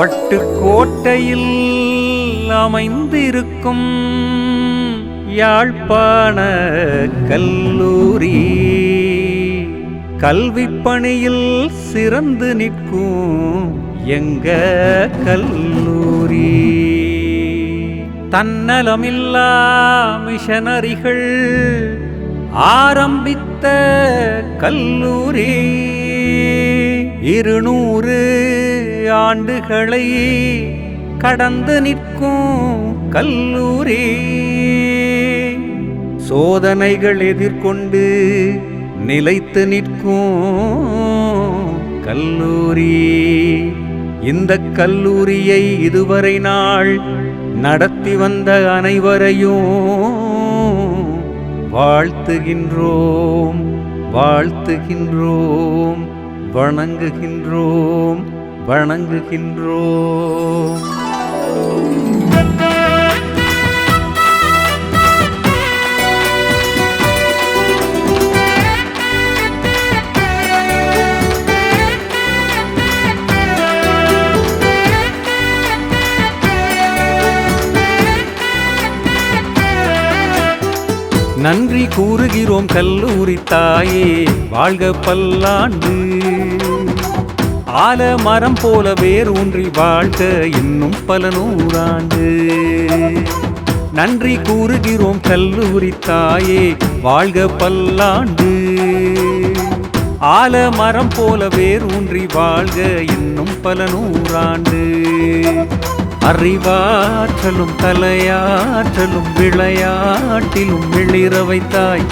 வட்டுக்கோட்டையில் அமைந்திருக்கும் யாழ்ப்பாண கல்லூரி. கல்விப்பணியில் சிறந்து நிற்கும் எங்க கல்லூரி. தன்னலமில்லா மிஷனரிகள் ஆரம்பித்த கல்லூரி. இருநூறு ஆண்டுகளை கடந்து நிற்கும் கல்லூரி. சோதனைகள் எதிர்கொண்டு நிலைத்து நிற்கும் கல்லூரி. இந்த கல்லூரியை இதுவரை நாள் நடத்தி வந்த அனைவரையும் வாழ்த்துகின்றோம் வாழ்த்துகின்றோம் வணங்குகின்றோம். வணங்குகின்றோம். நன்றி கூறுகிறோம் கல்லூரி தாயே வாழ்க பல்லாண்டு. ஆல மரம் போல வேரூன்றி வாழ்க இன்னும் பல நூறாண்டு. நன்றி கூறுகிறோம் கல்லூரி தாயே வாழ்க பல்லாண்டு. ஆல மரம் போல வேரூன்றி வாழ்க இன்னும் பல நூறாண்டு. அறிவாற்றலும் தலையாற்றலும் விளையாட்டிலும் வெளிர வைத்தாய்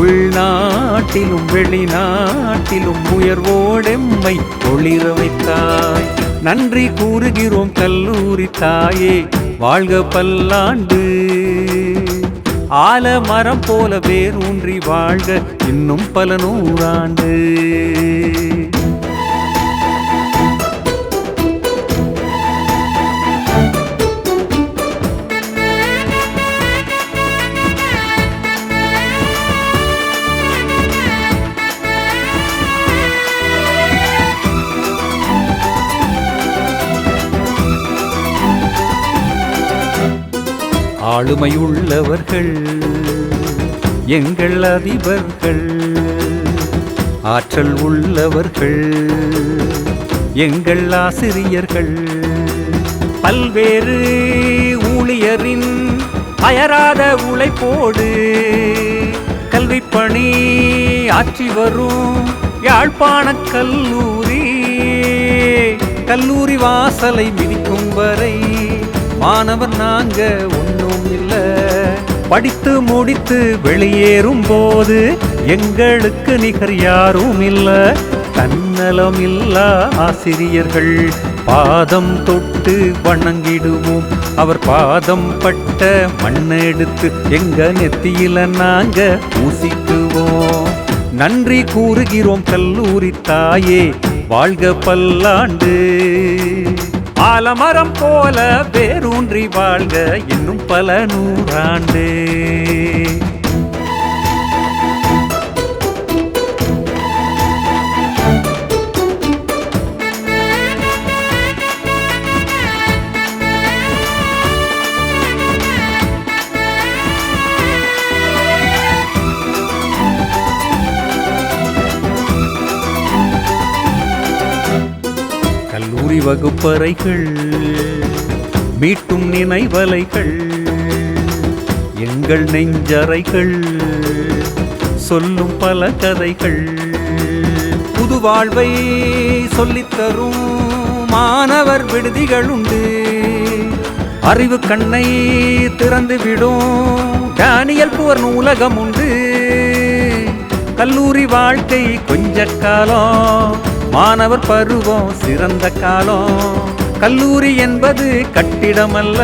உள்நாட்டிலும் வெளிநாட்டிலும் உயர்வோடெம்மை ஒளிர வைத்தாய் நன்றி கூறுகிறோம் கல்லூரி தாயே வாழ்க பல்லாண்டு. ஆல மரம் போல வேரூன்றி வாழ்க இன்னும் பல நூறாண்டு. ஆளுமையுள்ளவர்கள் எங்கள் அதிபர்கள் ஆற்றல் உள்ளவர்கள் எங்கள் ஆசிரியர்கள். பல்வேறு ஊழியரின் அயராத உழைப்போடு கல்விப்பணி ஆற்றி வரும் யாழ்ப்பாண கல்லூரி. கல்லூரி வாசலை மிதிக்கும் வரை மாணவர் நாங்க ஒன்று இல்ல. படித்து முடித்து வெளியேறும் போது எங்களுக்கு நிகர் யாரும் இல்லை. தன்னலம் இல்லா ஆசிரியர்கள் பாதம் தொட்டு வணங்கிடுவோம். அவர் பாதம் பட்ட மண்ணெடுத்து எங்க நெத்தியில நாங்க பூசிக்குவோம். நன்றி கூறுகிறோம் கல்லூரி தாயே வாழ்க பல்லாண்டு. ஆலமரம் போல வேரூன்றி வாழ்க இன்னும் பல நூறாண்டு. கல்லூரி வகுப்பறைகள் மீட்டும் நினைவலைகள் எங்கள் நெஞ்சறைகள் சொல்லும் பல கதைகள். புது வாழ்வை சொல்லித்தரும் மாணவர் விடுதிகள் உண்டு அறிவு கண்ணை திறந்து விடும் டேனியல் புவர் நூலகம் உண்டு. கல்லூரி வாழ்க்கை கொஞ்ச காலம் மாணவர் பருவம் சிறந்த காலம். கல்லூரி என்பது கட்டிடமல்ல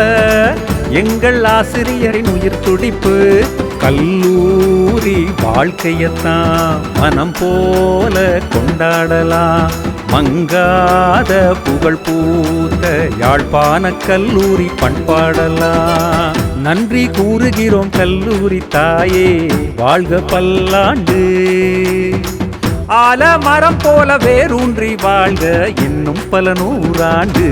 எங்கள் ஆசிரியரின் உயிர் துடிப்பு. கல்லூரி வாழ்க்கையத்தான் மனம் போல கொண்டாடலாம். மங்காத புகழ் பூத்த யாழ்ப்பாண கல்லூரி பண்பாடலாம். நன்றி கூறுகிறோம் கல்லூரி தாயே வாழ்க பல்லாண்டு. ஆல மரம் போல வேரூன்றி வாழ்க இன்னும் பல நூறாண்டு.